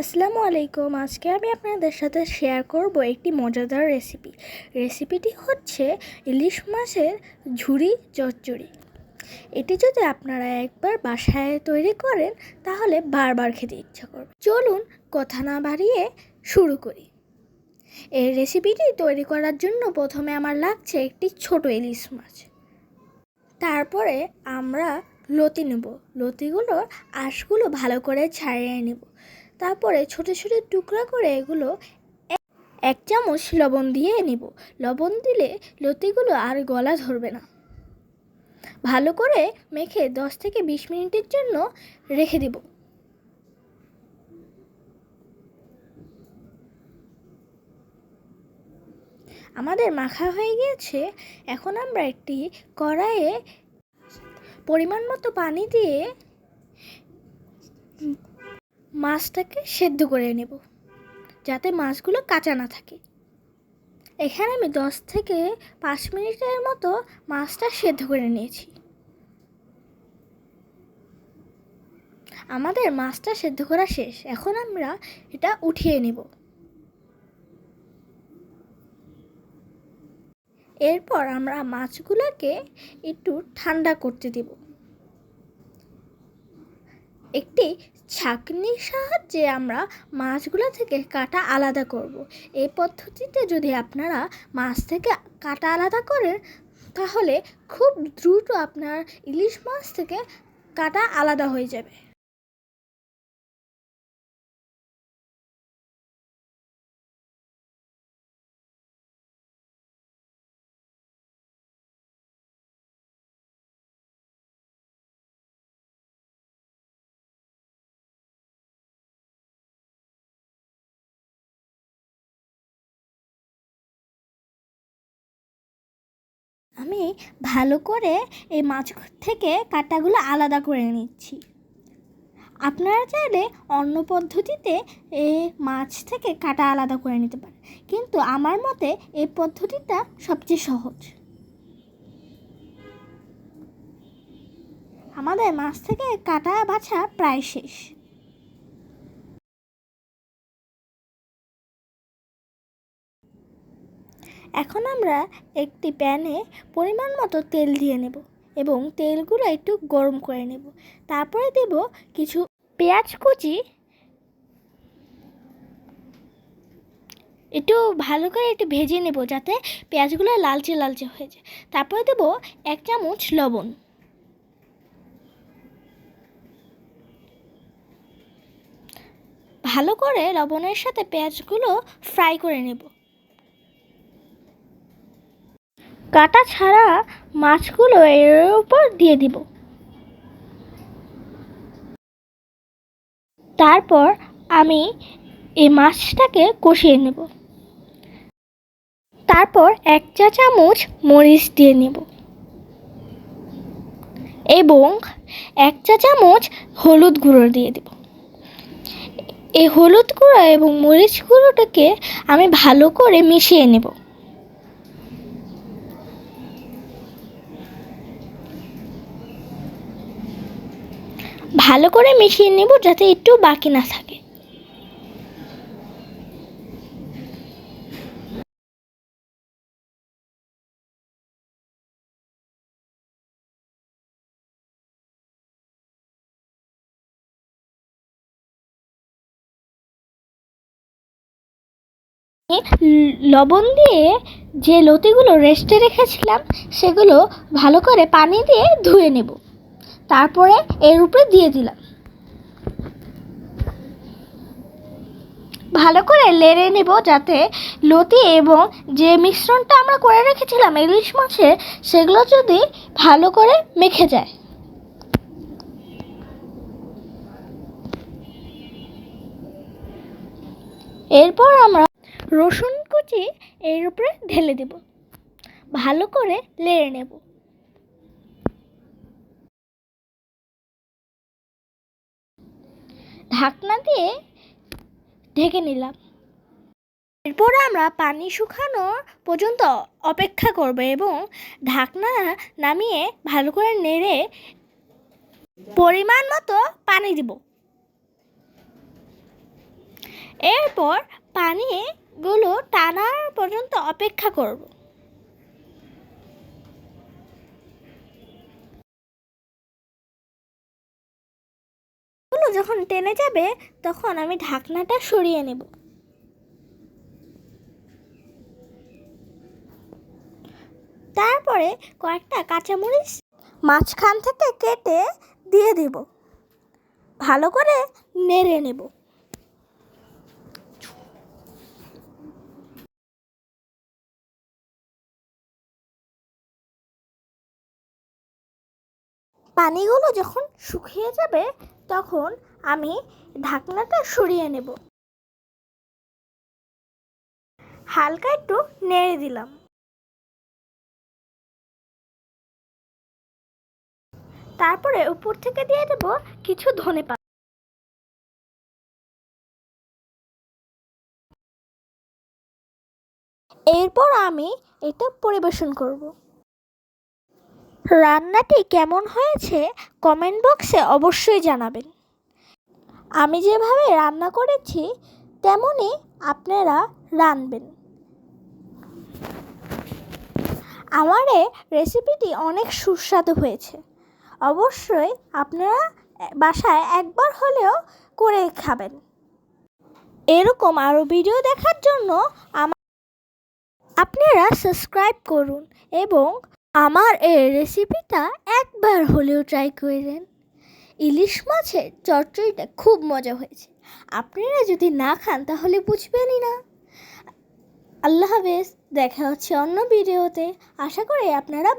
আসসালামু আলাইকুম। আজকে আমি আপনাদের সাথে শেয়ার করব একটি মজাদার রেসিপি রেসিপিটি হচ্ছে ইলিশ মাছের ঝুরি চচ্চড়ি। এটি যদি আপনারা একবার বাসায় তৈরি করেন, তাহলে বারবার খেতে ইচ্ছা করবে। চলুন কথা না বাড়িয়ে শুরু করি। এই রেসিপিটি তৈরি করার জন্য প্রথমে আমার লাগছে একটি ছোট ইলিশ মাছ। তারপরে আমরা লতি নেব। লতিগুলোর আঁশগুলো ভালো করে ছাড়িয়ে নেব। তারপরে ছোট ছোট টুকরা করে এগুলো এক- চামচ লবণ দিয়ে নিব। লবণ দিলে লতিগুলো আর গলা ধরবে না। ভালো করে মেখে দশ থেকে বিশ মিনিটের জন্য রেখে দেব। আমাদের মাখা হয়ে গিয়েছে। এখন আমরা একটি কড়াইয়ে পরিমাণ মতো পানি দিয়ে মাছটাকে সেদ্ধ করে নেব, যাতে মাছগুলো কাঁচা না থাকে। এখানে আমি দশ থেকে পাঁচ মিনিটের মতো মাছটা সেদ্ধ করে নিয়েছি। আমাদের মাছটা সেদ্ধ করা শেষ। এখন আমরা এটা উঠিয়ে নেব। এরপর আমরা মাছগুলোকে একটু ঠান্ডা করতে দেব। একটি ছাঁকনির সাহায্যে আমরা মাছগুলো থেকে কাটা আলাদা করব। এই পদ্ধতিতে যদি আপনারা মাছ থেকে কাটা আলাদা করেন, তাহলে খুব দ্রুত আপনার ইলিশ মাছ থেকে কাটা আলাদা হয়ে যাবে আমি ভালো করে এই মাছ থেকে কাঁটাগুলো আলাদা করে নিচ্ছি। আপনারা চাইলে অন্য পদ্ধতিতে এই মাছ থেকে কাটা আলাদা করে নিতে পারেন। কিন্তু আমার মতে এই পদ্ধতিটা সবচেয়ে সহজ। আমাদের মাছ থেকে কাটা বাছা প্রায় শেষ। এখন আমরা একটি প্যানে পরিমাণ মতো তেল দিয়ে নেব এবং তেলগুলো একটু গরম করে নেব। তারপরে দেব কিছু পেঁয়াজ কুচি। একটু ভালো করে একটু ভেজে নেব যাতে পেঁয়াজগুলো লালচে লালচে হয়ে যায়। তারপরে দেব এক চামচ লবণ। ভালো করে লবণের সাথে পেঁয়াজগুলো ফ্রাই করে নেব। কাটা ছাড়া মাছগুলো এর উপর দিয়ে দিব। তারপর আমি এই মাছটাকে কষিয়ে নেব। তারপর এক চা চামচ মরিচ দিয়ে নেব। এবং এক চা চামচ হলুদ গুঁড়ো দিয়ে দেব। এই হলুদ গুঁড়ো এবং মরিচ গুঁড়োটাকে আমি ভালো করে মিশিয়ে নেব। ভালো করে মিশিয়ে নেব যাতে একটু বাকি না থাকে। লবণ দিয়ে যে লতিগুলো রেস্টে রেখেছিলাম, সেগুলো ভালো করে পানি দিয়ে ধুয়ে নেব। তারপরে এর উপরে দিয়ে দিলাম। ভালো করে লেড়ে নেব যাতে লতি এবং যে মিশ্রণটা আমরা করে রেখেছিলাম ইলিশ মাছের সেগুলো যদি ভালো করে মেখে যায়। এরপর আমরা রসুন কুচি এর উপরে ঢেলে দেব। ভালো করে লেড়ে নেব। ঢাকনা দিয়ে ঢেকে নিলাম। এরপর আমরা পানি শুকানো পর্যন্ত অপেক্ষা করব এবং ঢাকনা নামিয়ে ভালো করে নেড়ে পরিমাণ মতো পানি দিব। এরপর পানিগুলো টানার পর্যন্ত অপেক্ষা করব। যখন টেনে যাবে, তখন আমি ঢাকনাটা সরিয়ে নেব। তারপরে কয়েকটা কাঁচামরিচ মাঝখান থেকে কেটে দিয়ে দেব। ভালো করে নেড়ে নেব। পানিগুলো যখন শুকিয়ে যাবে, তখন আমি ঢাকনাটা সরিয়ে নেব। হালকা একটু নেড়ে দিলাম। তারপরে উপর থেকে দিয়ে দেব কিছু ধনে পাতা। এরপর আমি এটা পরিবেশন করব। রান্নাটি কেমন হয়েছে কমেন্ট বক্সে অবশ্যই জানাবেন। আমি যেভাবে রান্না করেছি তেমনই আপনারা রানবেন আমার এ রেসিপিটি অনেক সুস্বাদু হয়েছে। অবশ্যই আপনারা বাসায় একবার হলেও করে খাবেন। এরকম আরও ভিডিও দেখার জন্য আমার আপনারা সাবস্ক্রাইব করুন এবং আমার এই রেসিপিটা একবার হলেও ট্রাই করেন ইলিশ মাছের চচ্চড়িটা খুব মজা হয়েছে। আপনারা যদি না খান, তাহলে বুঝবেনই না। আল্লাহ হাফেজ, দেখা হচ্ছে অন্য ভিডিওতে। আশা করি আপনারা